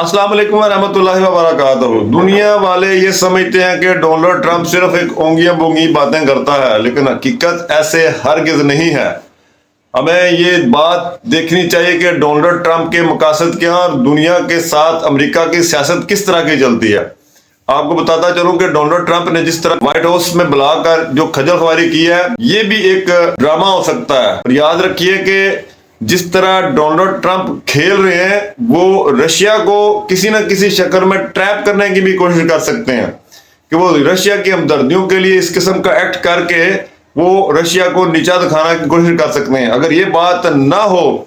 السلام علیکم ورحمۃ اللہ وبرکاتہ۔ دنیا والے یہ سمجھتے ہیں کہ ڈونلڈ ٹرمپ صرف ایک اونگیاں بونگی باتیں کرتا ہے، لیکن حقیقت ایسے ہرگز نہیں ہے۔ ہمیں یہ بات دیکھنی چاہیے کہ ڈونلڈ ٹرمپ کے مقاصد کیا اور دنیا کے ساتھ امریکہ کی سیاست کس طرح کی چلتی ہے۔ آپ کو بتاتا چلوں کہ ڈونلڈ ٹرمپ نے جس طرح وائٹ ہاؤس میں بلا کر جو کھجل خواری کی ہے، یہ بھی ایک ڈرامہ ہو سکتا ہے۔ اور یاد رکھیے کہ جس طرح ڈونلڈ ٹرمپ کھیل رہے ہیں، وہ رشیا کو کسی نہ کسی شکل میں ٹریپ کرنے کی بھی کوشش کر سکتے ہیں۔ کہ وہ رشیا کی ہمدردیوں کے لیے اس قسم کا ایکٹ کر کے وہ رشیا کو نیچا دکھانا کی کوشش کر سکتے ہیں۔ اگر یہ بات نہ ہو،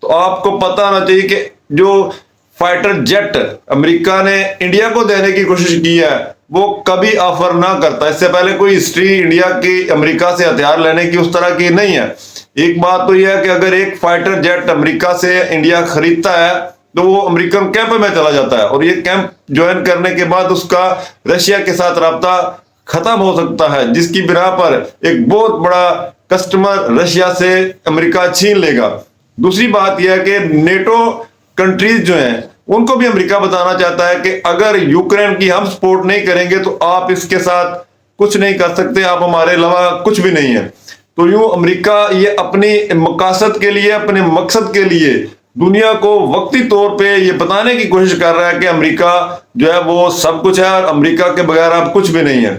تو آپ کو پتہ ہونا چاہیے کہ جو فائٹر جیٹ امریکہ نے انڈیا کو دینے کی کوشش کی ہے، وہ کبھی آفر نہ کرتا۔ اس سے پہلے کوئی ہسٹری انڈیا کی امریکہ سے ہتھیار لینے کی اس طرح کی نہیں ہے۔ ایک بات تو یہ ہے کہ اگر ایک فائٹر جیٹ امریکہ سے انڈیا خریدتا ہے، تو وہ امریکن کیمپ میں چلا جاتا ہے اور یہ کیمپ جوائن کرنے کے بعد اس کا رشیا کے ساتھ رابطہ ختم ہو سکتا ہے، جس کی بنا پر ایک بہت بڑا کسٹمر رشیا سے امریکہ چھین لے گا۔ دوسری بات یہ ہے کہ نیٹو کنٹریز جو ہیں، ان کو بھی امریکہ بتانا چاہتا ہے کہ اگر یوکرین کی ہم سپورٹ نہیں کریں گے تو آپ اس کے ساتھ کچھ نہیں کر سکتے، آپ ہمارے علاوہ کچھ بھی نہیں ہے تو یوں امریکہ یہ اپنی مقاصد کے لیے، اپنے مقصد کے لیے دنیا کو وقتی طور پہ یہ بتانے کی کوشش کر رہا ہے کہ امریکہ جو ہے وہ سب کچھ ہے اور امریکہ کے بغیر آپ کچھ بھی نہیں ہے۔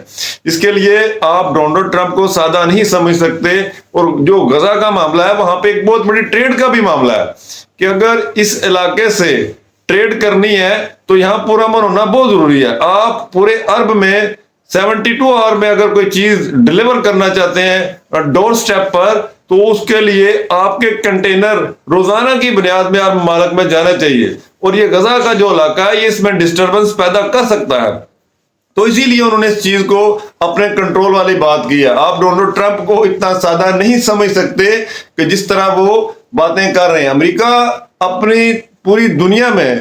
اس کے لیے آپ ڈونلڈ ٹرمپ کو سادہ نہیں سمجھ سکتے اور جو غزہ کا معاملہ ہے، وہاں پہ ایک بہت بڑی ٹریڈ کا بھی معاملہ ہے کہ اگر اس علاقے سے ٹریڈ کرنی ہے تو یہاں پورا من ہونا بہت ضروری ہے۔ آپ پورے عرب میں سیونٹی ٹو آور میں اگر کوئی چیز ڈلیور کرنا چاہتے ہیں ڈور سٹیپ پر، تو اس کے لیے آپ کے کنٹینر روزانہ کی بنیاد میں آپ مالک میں جانا چاہیے۔ اور یہ غزہ کا جو علاقہ ہے، یہ اس میں ڈسٹربنس پیدا کر سکتا ہے۔ تو اسی لیے انہوں نے اس چیز کو اپنے کنٹرول والی بات کی ہے۔ آپ ڈونلڈ ٹرمپ کو اتنا سادہ نہیں سمجھ سکتے کہ جس طرح وہ باتیں کر رہے ہیں۔ امریکہ اپنی پوری دنیا میں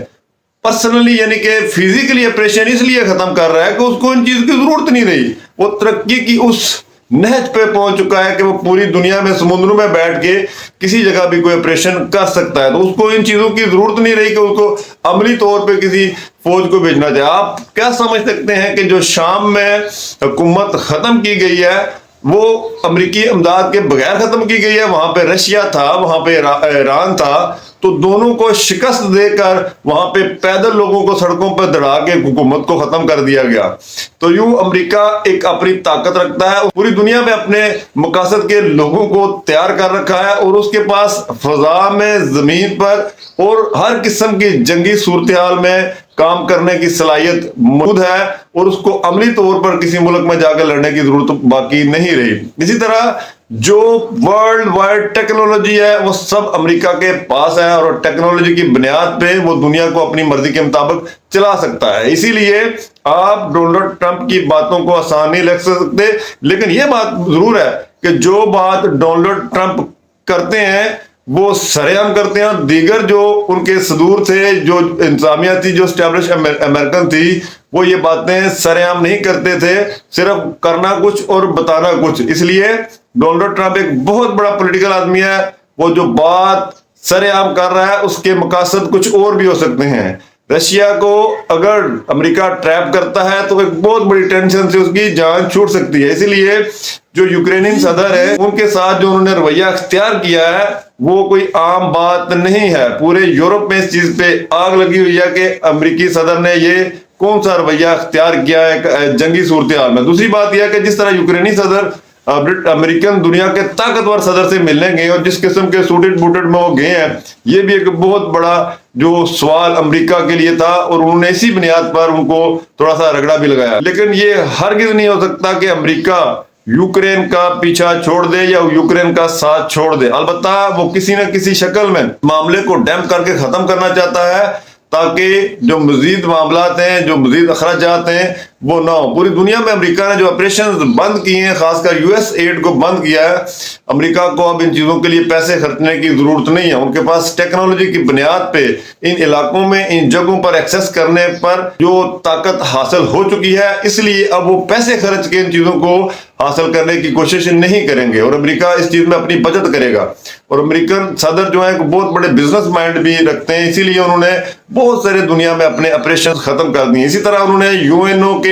پرسنلی یعنی کہ فزیکلی اپریشن اس لیے ختم کر رہا ہے کہ اس کو ان چیز کی ضرورت نہیں رہی۔ وہ ترقی کی اس نہج پہ پہنچ چکا ہے کہ وہ پوری دنیا میں سمندروں میں بیٹھ کے کسی جگہ بھی کوئی آپریشن کر سکتا ہے۔ تو اس کو ان چیزوں کی ضرورت نہیں رہی کہ اس کو عملی طور پہ کسی فوج کو بھیجنا چاہے۔ آپ کیا سمجھ سکتے ہیں کہ جو شام میں حکومت ختم کی گئی ہے وہ امریکی امداد کے بغیر ختم کی گئی ہے، وہاں پہ رشیا تھا، وہاں پہ ایران تھا۔ تو دونوں کو شکست دے کر وہاں پہ پیدل لوگوں کو سڑکوں پہ دڑا کے حکومت کو ختم کر دیا گیا۔ تو یوں امریکہ ایک اپنی طاقت رکھتا ہے، پوری دنیا میں اپنے مقاصد کے لوگوں کو تیار کر رکھا ہے اور اس کے پاس فضا میں، زمین پر اور ہر قسم کی جنگی صورتحال میں کام کرنے کی صلاحیت موجود ہے اور اس کو عملی طور پر کسی ملک میں جا کر لڑنے کی ضرورت باقی نہیں رہی۔ اسی طرح جو ورلڈ وائڈ ٹیکنالوجی ہے، وہ سب امریکہ کے پاس ہے اور ٹیکنالوجی کی بنیاد پہ وہ دنیا کو اپنی مرضی کے مطابق چلا سکتا ہے۔ اسی لیے آپ ڈونلڈ ٹرمپ کی باتوں کو آسان نہیں لکھ سکتے، لیکن یہ بات ضرور ہے کہ جو بات ڈونلڈ ٹرمپ کرتے ہیں وہ سرے عام کرتے ہیں اور دیگر جو ان کے صدور تھے، جو انتظامیہ تھی، جو اسٹیبلش امریکن تھی، وہ یہ باتیں سر عام نہیں کرتے تھے، صرف کرنا کچھ اور بتانا کچھ۔ اس لیے ڈونلڈ ٹرمپ ایک بہت بڑا پولیٹیکل آدمی ہے۔ وہ جو بات سر عام کر رہا ہے، اس کے مقاصد کچھ اور بھی ہو سکتے ہیں۔ رشیا کو اگر امریکہ ٹریپ کرتا ہے، تو ایک بہت بڑی ٹینشن سے اس کی جان چھوٹ سکتی ہے۔ اسی لیے جو یوکرینین صدر ہے ان کے ساتھ جو انہوں نے رویہ اختیار کیا ہے وہ کوئی عام بات نہیں ہے۔ پورے یورپ میں اس چیز پہ آگ لگی ہوئی ہے کہ امریکی صدر نے یہ کون سا رویہ اختیار کیا ہے جنگی صورتحال میں۔ دوسری بات یہ ہے کہ جس طرح یوکرینی صدر امریکن دنیا کے طاقتور صدر سے ملنے گئے اور جس قسم کے سوٹڈ بوٹڈ میں وہ گئے ہیں، یہ بھی ایک بہت بڑا جو سوال امریکہ کے لیے تھا اور انہوں نے اسی بنیاد پر ان کو تھوڑا سا رگڑا بھی لگایا۔ لیکن یہ ہرگز نہیں ہو سکتا کہ امریکہ یوکرین کا پیچھا چھوڑ دے یا یوکرین کا ساتھ چھوڑ دے۔ البتہ وہ کسی نہ کسی شکل میں معاملے کو ڈیم کر کے ختم کرنا چاہتا ہے تاکہ جو مزید معاملات ہیں، جو مزید اخراجات ہیں وہ نہ ہو۔ پوری دنیا میں امریکہ نے جو آپریشن بند کیے ہیں، خاص کر یو ایس ایڈ کو بند کیا ہے، امریکہ کو اب ان چیزوں کے لیے پیسے خرچنے کی ضرورت نہیں ہے۔ ان کے پاس ٹیکنالوجی کی بنیاد پہ ان علاقوں میں، ان جگہوں پر ایکسس کرنے پر جو طاقت حاصل ہو چکی ہے، اس لیے اب وہ پیسے خرچ کے ان چیزوں کو حاصل کرنے کی کوشش نہیں کریں گے۔ اور امریکہ اس چیز میں اپنی بچت کرے گا۔ اور امریکن صدر جو ہیں بہت بڑے بزنس مائنڈ بھی رکھتے ہیں، اسی لیے انہوں نے بہت سارے دنیا میں اپنے آپریشن ختم کر دیے۔ اسی طرح انہوں نے یو این او کے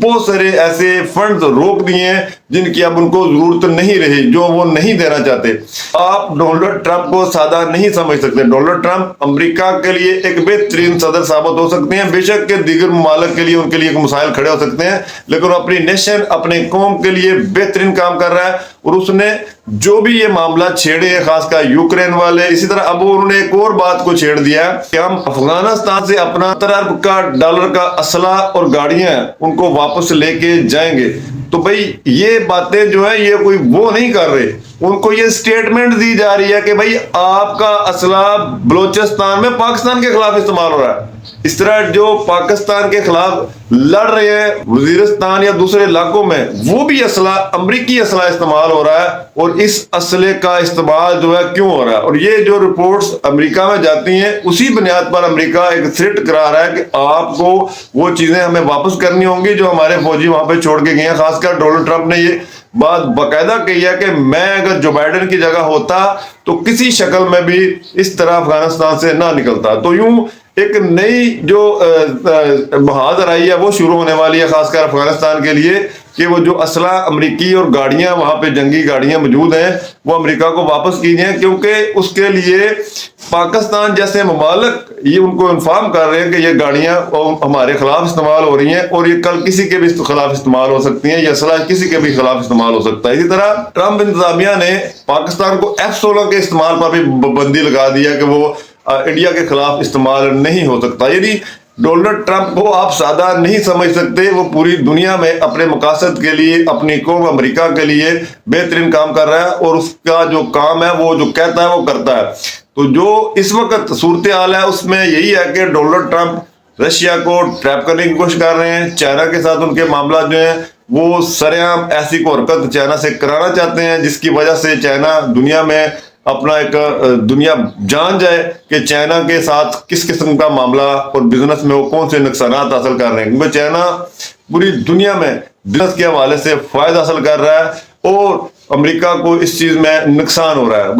بہت سارے ایسے فنڈز روک دیے ہیں جن کی اب ان کو ضرورت نہیں رہی، جو وہ نہیں دینا چاہتے۔ آپ ڈونلڈ ٹرمپ کو سادہ نہیں سمجھ سکتے۔ ڈونلڈ ٹرمپ امریکہ کے لیے ایک بہترین صدر ثابت ہو سکتے ہیں۔ بے شک کہ دیگر ممالک کے لیے ان کے لیے مسائل کھڑے ہو سکتے ہیں، لیکن اپنی نیشن، اپنے قوم کے لیے بہترین کام کر رہا ہے۔ اور اس نے جو بھی یہ معاملہ چھیڑے ہیں خاص کر یوکرین والے، اسی طرح اب انہوں نے ایک اور بات کو چھیڑ دیا کہ ہم افغانستان سے اپنا ارب کا ڈالر کا اسلحہ اور گاڑیاں، ان کو واپس لے کے جائیں گے۔ تو بھائی یہ باتیں جو ہیں یہ کوئی وہ نہیں کر رہے۔ ان کو یہ سٹیٹمنٹ دی جا رہی ہے کہ بھائی آپ کا اسلحہ بلوچستان میں پاکستان کے خلاف استعمال ہو رہا ہے۔ اس طرح جو پاکستان کے خلاف لڑ رہے ہیں وزیرستان یا دوسرے علاقوں میں، وہ بھی اسلحہ، امریکی اسلحہ استعمال ہو رہا ہے اور اس اسلحے کا استعمال جو ہے کیوں ہو رہا ہے؟ اور یہ جو رپورٹس امریکہ میں جاتی ہیں، اسی بنیاد پر امریکہ ایک تھریٹ کرا رہا ہے کہ آپ کو وہ چیزیں ہمیں واپس کرنی ہوں گی جو ہمارے فوجی وہاں پہ چھوڑ کے گئے ہیں، خاص کر ڈونلڈ ٹرمپ نے یہ بات باقاعدہ کہی ہے کہ میں اگر جو بائیڈن کی جگہ ہوتا تو کسی شکل میں بھی اس طرح افغانستان سے نہ نکلتا۔ تو یوں ایک نئی جو بہادر آئی ہے، وہ شروع ہونے والی ہے، خاص کر افغانستان کے لیے، کہ وہ جو اسلحہ امریکی اور گاڑیاں، وہاں پہ جنگی گاڑیاں موجود ہیں، وہ امریکہ کو واپس کی جائیں کیونکہ اس کے لیے پاکستان جیسے ممالک یہ ان کو انفارم کر رہے ہیں کہ یہ گاڑیاں ہمارے خلاف استعمال ہو رہی ہیں، اور یہ کل کسی کے بھی خلاف استعمال ہو سکتی ہیں، یہ اسلحہ کسی کے بھی خلاف استعمال ہو سکتا ہے۔ اسی طرح ٹرمپ انتظامیہ نے پاکستان کو ایف سولہ کے استعمال پر بھی بندی لگا دیا کہ وہ انڈیا کے خلاف استعمال نہیں ہو سکتا۔ یعنی ڈونلڈ ٹرمپ کو آپ سادہ نہیں سمجھ سکتے، وہ پوری دنیا میں اپنے مقاصد کے لیے، اپنی قوم امریکہ کے لیے بہترین کام کر رہا ہے اور اس کا جو کام ہے، وہ جو کہتا ہے، وہ کرتا ہے۔ تو جو اس وقت صورتحال ہے، اس میں یہی ہے کہ ڈونلڈ ٹرمپ رشیا کو ٹریپ کرنے کی کوشش کر رہے ہیں۔ چائنا کے ساتھ ان کے معاملات جو ہیں، وہ سریام ایسی کو حرکت چائنا سے کرانا چاہتے ہیں، جس کی وجہ سے چائنا دنیا میں اپنا ایک دنیا جان جائے کہ چائنا کے ساتھ کس قسم کا معاملہ اور بزنس میں وہ کون سے نقصانات حاصل کر رہے ہیں؟ کیونکہ چائنا پوری دنیا میں بزنس کے حوالے سے فائدہ حاصل کر رہا ہے اور امریکہ کو اس چیز میں نقصان ہو رہا ہے۔